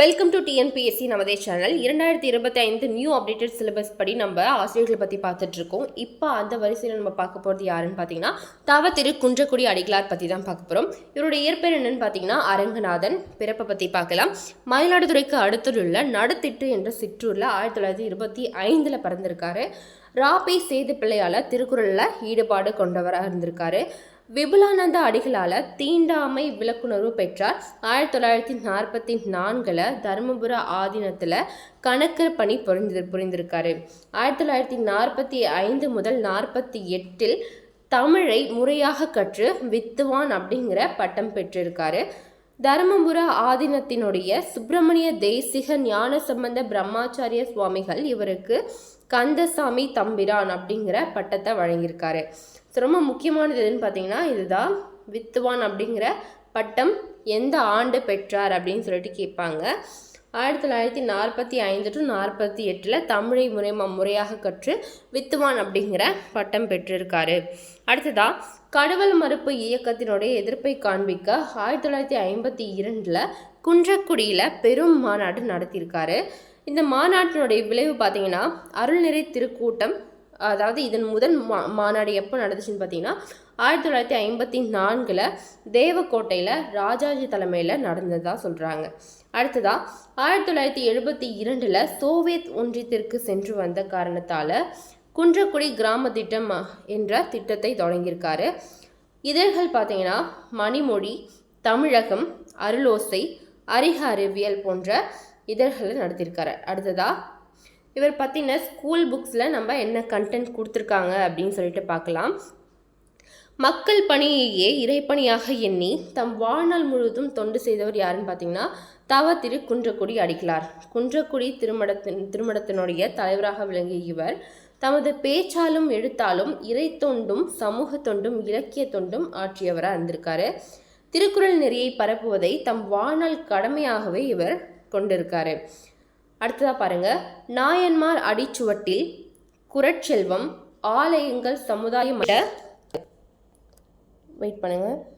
Welcome to TNPSC நமதே channel இரண்டாயிரத்தி இருபத்தி ஐந்து நியூ அப்டேட்டட் சிலபஸ் படி நம்ம ஆசிரியர்களை பற்றி பார்த்துட்டு இருக்கோம். இப்போ அந்த வரிசையில் நம்ம பார்க்க போகிறது யாருன்னு பார்த்தீங்கன்னா தவ திரு குன்றக்குடி அடிகளார் பற்றி தான் பார்க்க போகிறோம் இவருடைய இயற்பெயர் என்னன்னு பார்த்தீங்கன்னா அரங்கநாதன். பிறப்பை பற்றி பார்க்கலாம். மயிலாடுதுறைக்கு அடுத்துள்ள நடுத்திட்டு என்ற சிற்றூரில் ஆயிரத்தி தொள்ளாயிரத்தி இருபத்தி ஐந்தில் பிறந்திருக்காரு. ராபி சேது பிள்ளையால் திருக்குறளில் ஈடுபாடு கொண்டவராக இருந்திருக்காரு. விபுலானந்த அடிகளால் தீண்டாமை விளக்குணர்வு பெற்றார். ஆயிரத்தி தொள்ளாயிரத்தி நாற்பத்தி நான்கில் தருமபுர ஆதீனத்தில் கணக்கர் பணி புரிந்து புரிந்திருக்காரு. ஆயிரத்தி தொள்ளாயிரத்தி நாற்பத்தி ஐந்து முதல் நாற்பத்தி எட்டில் தமிழை முறையாக கற்று வித்துவான் அப்படிங்கிற பட்டம் பெற்றிருக்காரு. தருமபுர ஆதீனத்தினுடைய சுப்பிரமணிய தேசிக ஞான சம்பந்த பிரம்மாச்சாரிய சுவாமிகள் இவருக்கு கந்தசாமி தம்பிரான் அப்படிங்கிற பட்டத்தை வழங்கியிருக்காரு. ஸோ ரொம்ப முக்கியமானது எதுன்னு பார்த்தீங்கன்னா இதுதான் வித்துவான் அப்படிங்கிற பட்டம் எந்த ஆண்டு பெற்றார் அப்படின்னு சொல்லிட்டு கேட்பாங்க. ஆயிரத்தி தொள்ளாயிரத்தி நாற்பத்தி ஐந்து டு நாற்பத்தி எட்டில் தமிழை முறை முறையாக கற்று வித்துவான் அப்படிங்கிற பட்டம் பெற்றிருக்காரு. அடுத்ததாக கடவுள் மறுப்பு இயக்கத்தினுடைய எதிர்ப்பை காண்பிக்க ஆயிரத்தி தொள்ளாயிரத்தி ஐம்பத்தி இரண்டில் குன்றக்குடியில் பெரும் மாநாடு நடத்தியிருக்காரு. இந்த மாநாட்டினுடைய விளைவு பார்த்தீங்கன்னா அருள்நிறை திருக்கூட்டம் அதாவது இதன் முதல் மா மாநாடு எப்போ நடந்துச்சுன்னு பார்த்தீங்கன்னா ஆயிரத்தி தொள்ளாயிரத்தி ஐம்பத்தி நான்கில் தேவக்கோட்டையில் ராஜாஜி தலைமையில் நடந்ததாக சொல்கிறாங்க அடுத்ததாக ஆயிரத்தி தொள்ளாயிரத்தி எழுபத்தி இரண்டில் சோவியத் ஒன்றியத்திற்கு சென்று வந்த காரணத்தால் குன்றக்குடி கிராம திட்டம் என்ற திட்டத்தை தொடங்கியிருக்காரு. இதழ்கள் பார்த்தீங்கன்னா மணிமொழி தமிழகம் அருளோசை அறிக அறிவியல் போன்ற இதழ்களை நடத்தியிருக்காரு. அடுத்ததா இவர் பற்றின ஸ்கூல் புக்ஸில் நம்ம என்ன கண்டென்ட் கொடுத்துருக்காங்க அப்படின்னு சொல்லிட்டு பார்க்கலாம். மக்கள் பணியையே இறைப்பணியாக எண்ணி தம் வாழ்நாள் முழுவதும் தொண்டு செய்தவர் யாருன்னு பார்த்தீங்கன்னா தவ திரு குன்றக்குடி அடிக்கலார் குன்றக்குடி திருமணத்தின் திருமணத்தினுடைய தலைவராக விளங்கிய இவர் தமது பேச்சாலும் எழுத்தாலும் இறை தொண்டும் சமூக தொண்டும் இலக்கிய தொண்டும் ஆற்றியவராக இருந்திருக்காரு. திருக்குறள் நெறியை பரப்புவதை தம் வாழ்நாள் கடமையாகவே இவர் கொண்டிருக்காரு. அடுத்ததாக பாருங்க. நாயன்மார் அடிச்சுவட்டில் குரட்செல்வம் ஆலயங்கள் சமுதாயம் வெயிட் பண்ணுங்க.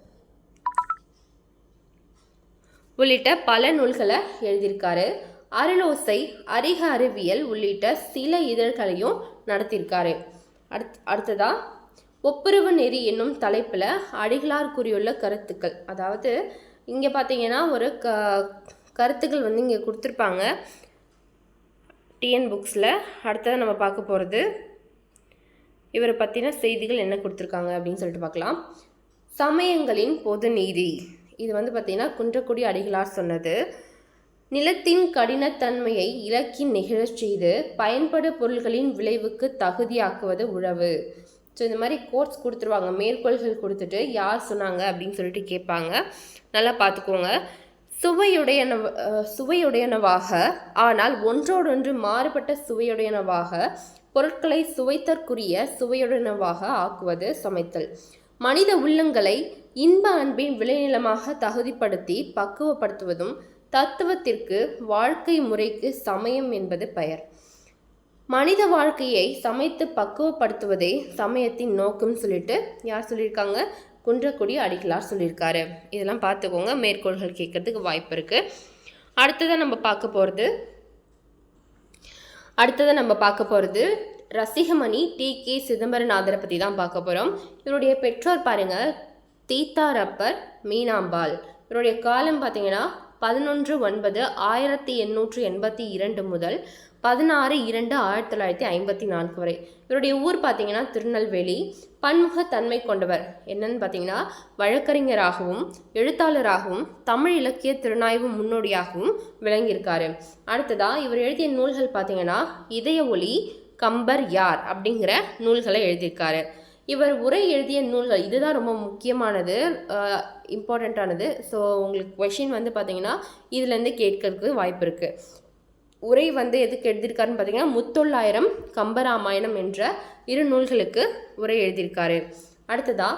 உள்ளிட்ட பல நூல்களை எழுதியிருக்காரு. அருளோசை அறிக அறிவியல் உள்ளிட்ட சில இதழ்களையும் நடத்தியிருக்காரு. அடுத் அடுத்ததா. ஒப்புரவு நெறி என்னும் தலைப்பில் அடிகளார் கூறியுள்ள கருத்துக்கள். அதாவது இங்கே பார்த்தீங்கன்னா ஒரு க கருத்துக்கள் வந்து இங்கே கொடுத்துருப்பாங்க. டிஎன் புக்ஸில் அடுத்ததாக நம்ம பார்க்க போகிறது இவரை பற்றின செய்திகள் என்ன கொடுத்துருக்காங்க அப்படின்னு சொல்லிட்டு பார்க்கலாம். சமயங்களின் பொது நீதி. இது வந்து பார்த்திங்கன்னா குன்றக்குடி அடிகளார் சொன்னது. நிலத்தின் கடினத்தன்மையை இலக்கின் நிகழச் செய்து பயன்படு பொருள்களின் விளைவுக்கு தகுதியாக்குவது உழவு. ஸோ இந்த மாதிரி கோட்ஸ் கொடுத்துருவாங்க. மேற்கோள்கள் கொடுத்துட்டு யார் சொன்னாங்க அப்படின்னு சொல்லிட்டு கேட்பாங்க. நல்லா பார்த்துக்கோங்க. சுவையுடையன சுவையுடையனவாக ஆனால் ஒன்றோடொன்று மாறுபட்ட சுவையுடையனவாக பொருட்களை சுவைத்தற்குரிய சுவையுடையனவாக ஆக்குவது சமைத்தல். மனித உள்ளங்களை இன்ப அன்பின் விளைநிலமாக தகுதிப்படுத்தி பக்குவப்படுத்துவதும் தத்துவத்திற்கு வாழ்க்கை முறைக்கு சமயம் என்பது பெயர். மனித வாழ்க்கையை சமைத்து பக்குவப்படுத்துவதே சமயத்தின் நோக்கம் சொல்லிட்டு யார் சொல்லியிருக்காங்க? குன்றக்குடி அடிகளார் சொல்லியிருக்காரு. இதெல்லாம் பார்த்துக்கோங்க. மேற்கோள்கள் கேட்கறதுக்கு வாய்ப்பு இருக்குது அடுத்ததாக நம்ம பார்க்க போகிறது அடுத்ததாக நம்ம பார்க்க போகிறது ரசிகமணி டி. கே. சிதம்பரநாதரை பற்றி தான் பார்க்க போகிறோம் இவருடைய பெற்றோர் பாருங்கள் தீத்தா ரப்பர் மீனாம்பாள். இவருடைய காலம் பார்த்தீங்கன்னா பதினொன்று ஒன்பது ஆயிரத்தி எண்ணூற்று எண்பத்தி இரண்டு முதல் பதினாறு இரண்டு ஆயிரத்தி தொள்ளாயிரத்தி ஐம்பத்தி நான்கு வரை. இவருடைய ஊர் பார்த்தீங்கன்னா திருநெல்வேலி. பன்முகத்தன்மை கொண்டவர். என்னன்னு பார்த்தீங்கன்னா வழக்கறிஞராகவும் எழுத்தாளராகவும் தமிழ் இலக்கிய திறனாய்வு முன்னோடியாகவும் விளங்கியிருக்காரு. அடுத்ததாக இவர் எழுதிய நூல்கள் பார்த்தீங்கன்னா இதய ஒளி கம்பர் யார் அப்படிங்கிற நூல்களை எழுதியிருக்காரு. இவர் உரை எழுதிய நூல்கள் இதுதான் ரொம்ப முக்கியமானது இம்பார்ட்டண்ட்டானது ஸோ உங்களுக்கு கொஷின் வந்து பார்த்தீங்கன்னா இதுலேருந்து கேட்கறதுக்கு வாய்ப்பு இருக்குது உரை வந்து எதுக்கு எழுதியிருக்காருன்னு பார்த்தீங்கன்னா முத்தொள்ளாயிரம் கம்பராமாயணம் என்ற இரு நூல்களுக்கு உரை எழுதியிருக்காரு. அடுத்ததா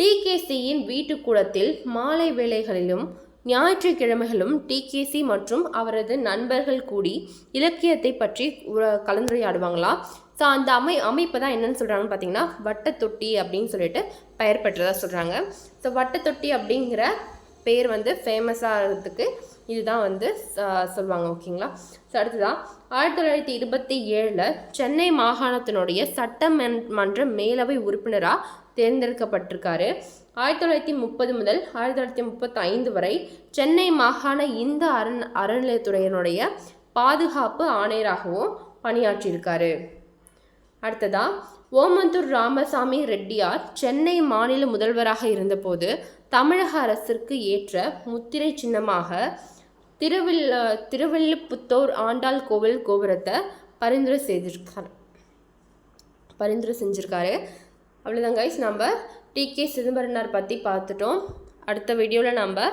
டிகேசியின் வீட்டுக்கூடத்தில் மாலை வேளைகளிலும் ஞாயிற்றுக்கிழமைகளும் டிகேசி மற்றும் அவரது நண்பர்கள் கூடி இலக்கியத்தை பற்றி கலந்துரையாடுவாங்களா? ஸோ அந்த அமை அமைப்பு தான் என்னென்னு சொல்கிறாங்கன்னு பார்த்தீங்கன்னா வட்டத்தொட்டி அப்படின்னு சொல்லிட்டு பெயர் பெற்றதாக சொல்கிறாங்க ஸோ வட்டத்தொட்டி அப்படிங்கிற பேர் வந்து ஃபேமஸாகிறதுக்கு இதுதான் வந்து சொல்லுவாங்க ஓகேங்களா? ஸோ அடுத்ததான் ஆயிரத்தி தொள்ளாயிரத்தி இருபத்தி ஏழில் சென்னை மாகாணத்தினுடைய சட்டமன்ற மேலவை உறுப்பினராக தேர்ந்தெடுக்கப்பட்டிருக்காரு. ஆயிரத்தி தொள்ளாயிரத்தி முப்பது முதல் ஆயிரத்தி தொள்ளாயிரத்தி முப்பத்தி ஐந்து வரை சென்னை மாகாண இந்து அரண் அறநிலையத்துறையினுடைய பாதுகாப்பு ஆணையராகவும் பணியாற்றியிருக்காரு. அடுத்ததா ஓமந்தூர் ராமசாமி ரெட்டியார் சென்னை மாநில முதல்வராக இருந்தபோது தமிழக அரசிற்கு ஏற்ற முத்திரை சின்னமாக திருவில்ல திருவில்லிபுத்தூர் ஆண்டாள் கோவில் கோபுரத்தை பரிந்துரை செய்திருக்கார். பரிந்துரை செஞ்சுருக்காரு. அவ்வளோதான் கைஸ் நம்ம டி கே சிதம்பரனார் பற்றி பார்த்துட்டோம். அடுத்த வீடியோவில் நம்ம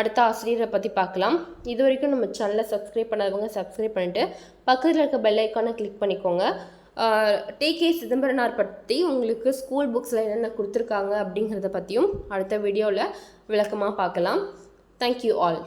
அடுத்த ஆசிரியரை பற்றி பார்க்கலாம். இது வரைக்கும் நம்ம சேனலை சப்ஸ்கிரைப் பண்ணாதவங்க சப்ஸ்கிரைப் பண்ணிவிட்டு பக்கத்தில் இருக்க பெல் ஐக்கானை கிளிக் பண்ணிக்கோங்க. டி கே சிதம்பரனார் பற்றி உங்களுக்கு ஸ்கூல் புக்ஸில் என்னென்ன கொடுத்துருக்காங்க அப்படிங்கிறத பற்றியும் அடுத்த வீடியோவில் விளக்கமாக பார்க்கலாம். Thank you all